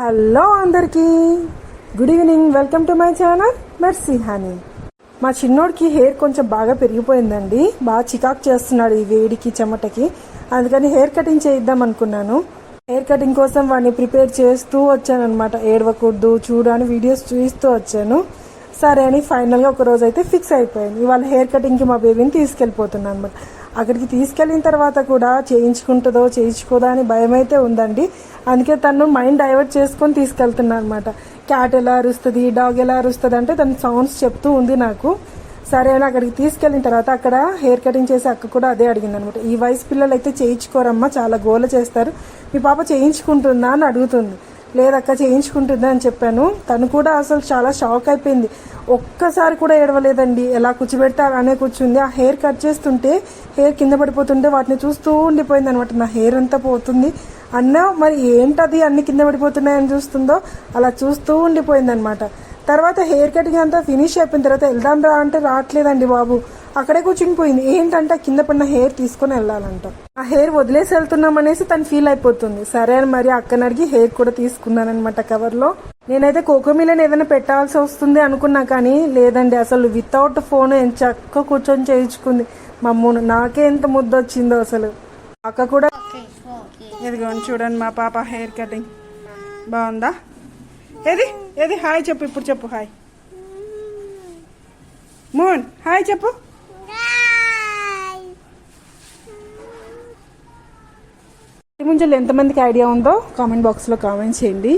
Hello అందరికీ. Good evening. Welcome to my channel. Mercy honey. మా చిన్నోడికి హెయిర్ కొంచెం బాగా పెరిగిపోయిందండి. బాగా చికాకు చేస్తున్నాడు ఈ వేడికి చెమటకి. అందుకని హెయిర్ కటింగ్ చేయిద్దాం అనుకున్నాను. హెయిర్ కటింగ్ కోసం వాడిని ప్రిపేర్ చేస్తూ వచ్చాను అనమాట ఏడవకూడదు చూడు అని వీడియోస్ చూస్తూ వచ్చాను. సరే అని ఫైనల్గా ఒక రోజు అయితే ఫిక్స్ అయిపోయింది. ఇవాళ హెయిర్ కటింగ్కి మా బేబీని తీసుకెళ్ళిపోతున్నాను అనమాట అక్కడికి తీసుకెళ్ళిన తర్వాత కూడా చేయించుకుంటుందో చేయించుకోదా అని భయం అయితే ఉందండి. అందుకే తను మైండ్ డైవర్ట్ చేసుకొని తీసుకెళ్తున్నాను అనమాట క్యాట్ ఎలా అరుస్తుంది డాగ్ ఎలా అరుస్తుంది అంటే తన సౌండ్స్ చెప్తూ ఉంది నాకు. సరే అని అక్కడికి తీసుకెళ్ళిన తర్వాత అక్కడ హెయిర్ కటింగ్ చేసే అక్క కూడా అదే అడిగింది అనమాట ఈ వయసు పిల్లలు అయితే చేయించుకోరమ్మా చాలా గోల చేస్తారు. మీ పాప చేయించుకుంటుందా అని అడుగుతుంది. లేదక్క చేయించుకుంటుందని అని చెప్పాను. తను కూడా అసలు చాలా షాక్ అయిపోయింది. ఒక్కసారి కూడా ఏడవలేదండి. ఎలా కూర్చోబెడితే అలానే కూర్చుంది. ఆ హెయిర్ కట్ చేస్తుంటే హెయిర్ కింద పడిపోతుంటే వాటిని చూస్తూ ఉండిపోయింది అనమాట నా హెయిర్ అంతా పోతుంది. అన్న మరి ఏంటది అన్ని కింద పడిపోతున్నాయని చూస్తుందో అలా చూస్తూ ఉండిపోయింది అనమాట తర్వాత హెయిర్ కటింగ్ అంతా ఫినిష్ అయిపోయిన తర్వాత వెళ్దాం రా అంటే రావట్లేదండి బాబు. అక్కడే కూర్చునిపోయింది ఏంటంటే కింద పడిన హెయిర్ తీసుకొని వెళ్ళాలంట. ఆ హెయిర్ వదిలేసి వెళ్తున్నాం అనేసి తను ఫీల్ అయిపోతుంది. సరే అని మరి అక్కని అడిగి హెయిర్ కూడా తీసుకున్నాను అనమాట కవర్లో నేనైతే కోకోమిలని ఏదైనా పెట్టాల్సి వస్తుంది అనుకున్నా కానీ లేదండి అసలు వితౌట్ ఫోన్ ఎంత చక్క కూర్చొని చేయించుకుంది. మమ్మూను నాకే ఎంత ముద్ద వచ్చిందో అసలు. అక్క కూడా ఇదిగోండి చూడండి మా పాప హెయిర్ కటింగ్ బాగుందా? ఏది? ఏది? హాయ్ చెప్పు ఇప్పుడు చెప్పు హాయ్. మోహన్ హాయ్ చెప్పు. ముంజలు ఎంతమందికి ఐడియా ఉందో కామెంట్ బాక్స్లో కామెంట్ చేయండి.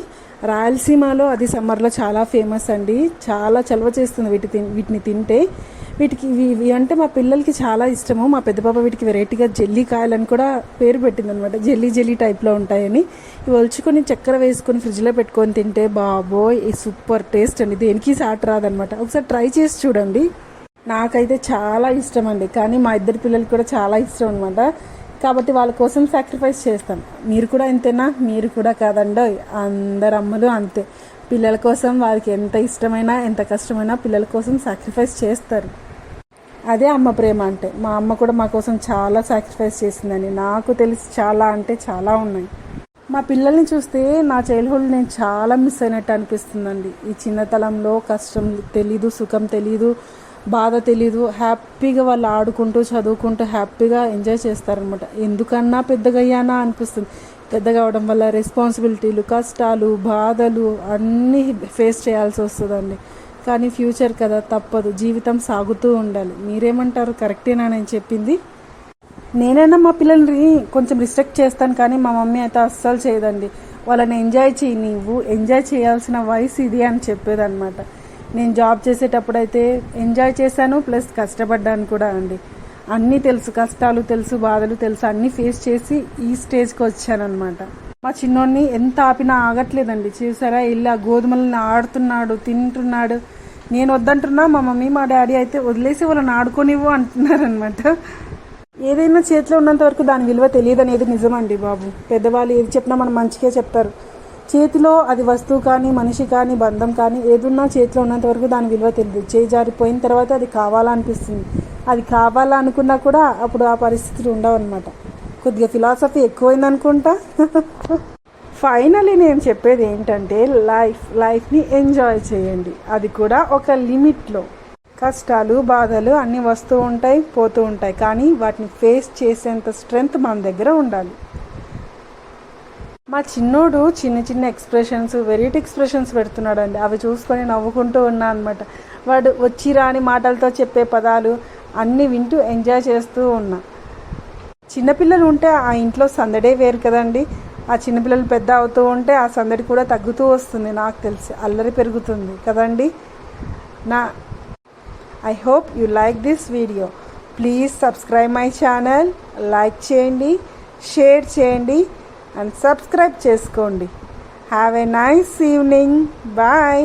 రాయలసీమలో అది సమ్మర్లో చాలా ఫేమస్ అండి. చాలా చలవ చేస్తుంది వీటి వీటిని తింటే. వీటికి ఇవి ఇవి అంటే మా పిల్లలకి చాలా ఇష్టము. మా పెద్ద పాప వీటికి వెరైటీగా జెల్లీ కాయలని కూడా పేరు పెట్టింది అనమాట జెల్లీ జెల్లీ టైప్లో ఉంటాయని. ఇవి ఒలుచుకొని చక్కెర వేసుకొని ఫ్రిడ్జ్లో పెట్టుకొని తింటే బాబోయ్ ఈ సూపర్ టేస్ట్ అండి. దేనికి సాట్ రాదనమాట. ఒకసారి ట్రై చేసి చూడండి. నాకైతే చాలా ఇష్టం అండి. కానీ మా ఇద్దరు పిల్లలకి కూడా చాలా ఇష్టం అనమాట. కాబట్టి వాళ్ళ కోసం సాక్రిఫైస్ చేస్తాను మీరు కూడా ఇంతేనా? మీరు కూడా కాదండో? అందరు అమ్మలు అంతే. పిల్లల కోసం వారికి ఎంత ఇష్టమైనా ఎంత కష్టమైనా పిల్లల కోసం సాక్రిఫైస్ చేస్తారు. అదే అమ్మ ప్రేమ అంటే. మా అమ్మ కూడా మా కోసం చాలా సాక్రిఫైస్ చేసిందని నాకు తెలిసి చాలా అంటే చాలా ఉన్నాయి. మా పిల్లల్ని చూస్తే నా చైల్డ్హుడ్ నేను చాలా మిస్ అయినట్టు అనిపిస్తుందండి. ఈ చిన్నతనంలో కష్టం తెలీదు సుఖం తెలీదు. బాధ తెలీదు. హ్యాపీగా వాళ్ళు ఆడుకుంటూ చదువుకుంటూ హ్యాపీగా ఎంజాయ్ చేస్తారనమాట ఎందుకన్నా పెద్దగా అయ్యానా అనిపిస్తుంది. పెద్దగా అవడం వల్ల రెస్పాన్సిబిలిటీలు కష్టాలు బాధలు అన్నీ ఫేస్ చేయాల్సి వస్తుందండి. కానీ ఫ్యూచర్ కదా తప్పదు. జీవితం సాగుతూ ఉండాలి. మీరేమంటారు? కరెక్టేనా నేను చెప్పింది? నేనైనా మా పిల్లల్ని కొంచెం రిస్ట్రిక్ట్ చేస్తాను కానీ మా మమ్మీ అయితే అస్సలు చేయదండి. వాళ్ళని ఎంజాయ్ చేయి నీవు. ఎంజాయ్ చేయాల్సిన వయసు ఇది అని చెప్పేదన్నమాట. నేను జాబ్ చేసేటప్పుడు అయితే ఎంజాయ్ చేశాను ప్లస్ కష్టపడ్డాను కూడా అండి. అన్నీ తెలుసు కష్టాలు తెలుసు బాధలు తెలుసు అన్నీ ఫేస్ చేసి ఈ స్టేజ్కి వచ్చానమాట మా చిన్నోడిని ఎంత ఆపినా ఆగట్లేదండి. చూసారా ఇలా గోధుమలను ఆడుతున్నాడు తింటున్నాడు. నేను వద్దంటున్నా మా మమ్మీ మా డాడీ అయితే వదిలేసి వాళ్ళని ఆడుకోనివ్వు అంటున్నారనమాట ఏదైనా చేతిలో ఉన్నంత వరకు దాని విలువ తెలియదు అనేది నిజమండి బాబు. పెద్దవాళ్ళు ఏది చెప్పినా మనం మంచిగా చెప్తారు. చేతిలో అది వస్తువు కానీ మనిషి కానీ బంధం కానీ ఏదున్నా చేతిలో ఉన్నంత వరకు దాని విలువ తెలియదు. చేయి జారిపోయిన తర్వాత అది కావాలనిపిస్తుంది. అది కావాలనుకున్నా కూడా అప్పుడు ఆ పరిస్థితులు ఉండవు అనమాట కొద్దిగా ఫిలాసఫీ ఎక్కువైంది అనుకుంటా ఫైనలీ నేను చెప్పేది ఏంటంటే లైఫ్ లైఫ్ని ఎంజాయ్ చేయండి. అది కూడా ఒక లిమిట్లో. కష్టాలు బాధలు అన్నీ వస్తూ ఉంటాయి పోతూ ఉంటాయి. కానీ వాటిని ఫేస్ చేసేంత స్ట్రెంగ్త్ మన దగ్గర ఉండాలి. చిన్నోడు చిన్న చిన్న ఎక్స్ప్రెషన్స్ వెరైటీ ఎక్స్ప్రెషన్స్ పెడుతున్నాడు అండి అవి చూసుకొని నవ్వుకుంటూ ఉన్నా అనమాట వాడు వచ్చి రాని మాటలతో చెప్పే పదాలు అన్నీ వింటూ ఎంజాయ్ చేస్తూ ఉన్నా. చిన్నపిల్లలు ఉంటే ఆ ఇంట్లో సందడే వేరు కదండి. ఆ చిన్నపిల్లలు పెద్ద అవుతూ ఉంటే ఆ సందడి కూడా తగ్గుతూ వస్తుంది. నాకు తెలిసి అల్లరి పెరుగుతుంది కదండి. నా I hope you like this video please subscribe my channel like చేయండి షేర్ చేయండి. అండ్ సబ్స్క్రైబ్ చేసుకోండి. Have a nice evening bye